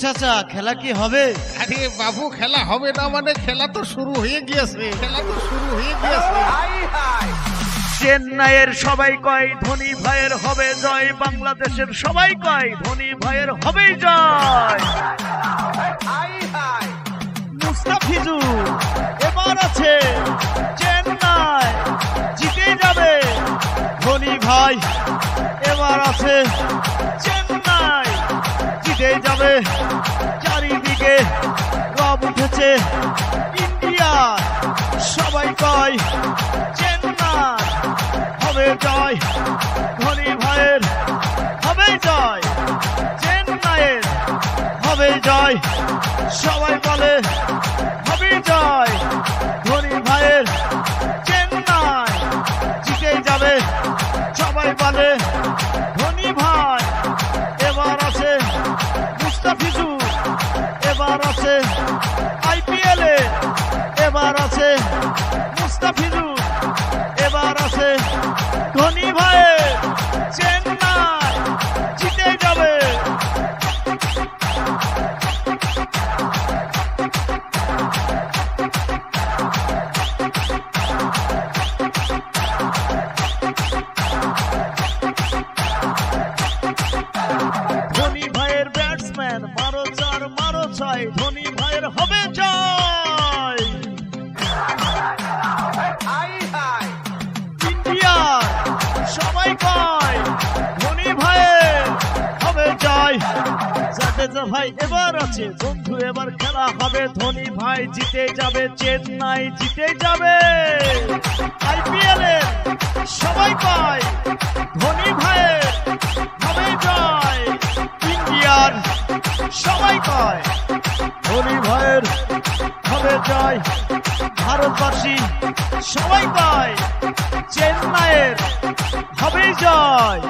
চাচা খেলা কি হবে? আরে বাবু খেলা হবে না মানে খেলা তো শুরু হয়ে গিয়েছে খেলা তো শুরু হয়ে গিয়েছে। চেন্নাইয়ের সবাই কয় ধনী ভাইয়ের হবে জয়। বাংলাদেশের সবাই কয় ধনী ভাইয়ের হবে জয়। মুস্তাফিজুর এবার আছে চেন্নাই জিতে যাবে। ধনী ভাই এবার আছে চারিদিকে রব উঠেছে। ইন্ডিয়া, সবাই কয়, চেন্নাই, হবে জয়। ধনী ভাইয়ের হবে জয়। চেন্নাইয়ের, হবে জয়। সবাই বলে হবে জয়। মারো চার মারো ছয় ধনী ভাইয়ের হবে জয় ইন্ডিয়া সবাই কয় ধনী ভাইয়ের হবে জয় জাদেজা ভাই এবার আছে বন্ধু এবার খেলা হবে ধনী ভাই জিতে যাবে চেন্নাই জিতে যাবে। কয় ধনী ভাইয়ের হবে জয় ভারতবাসী সবাই কয় চেন্নাইয়ের হবে জয়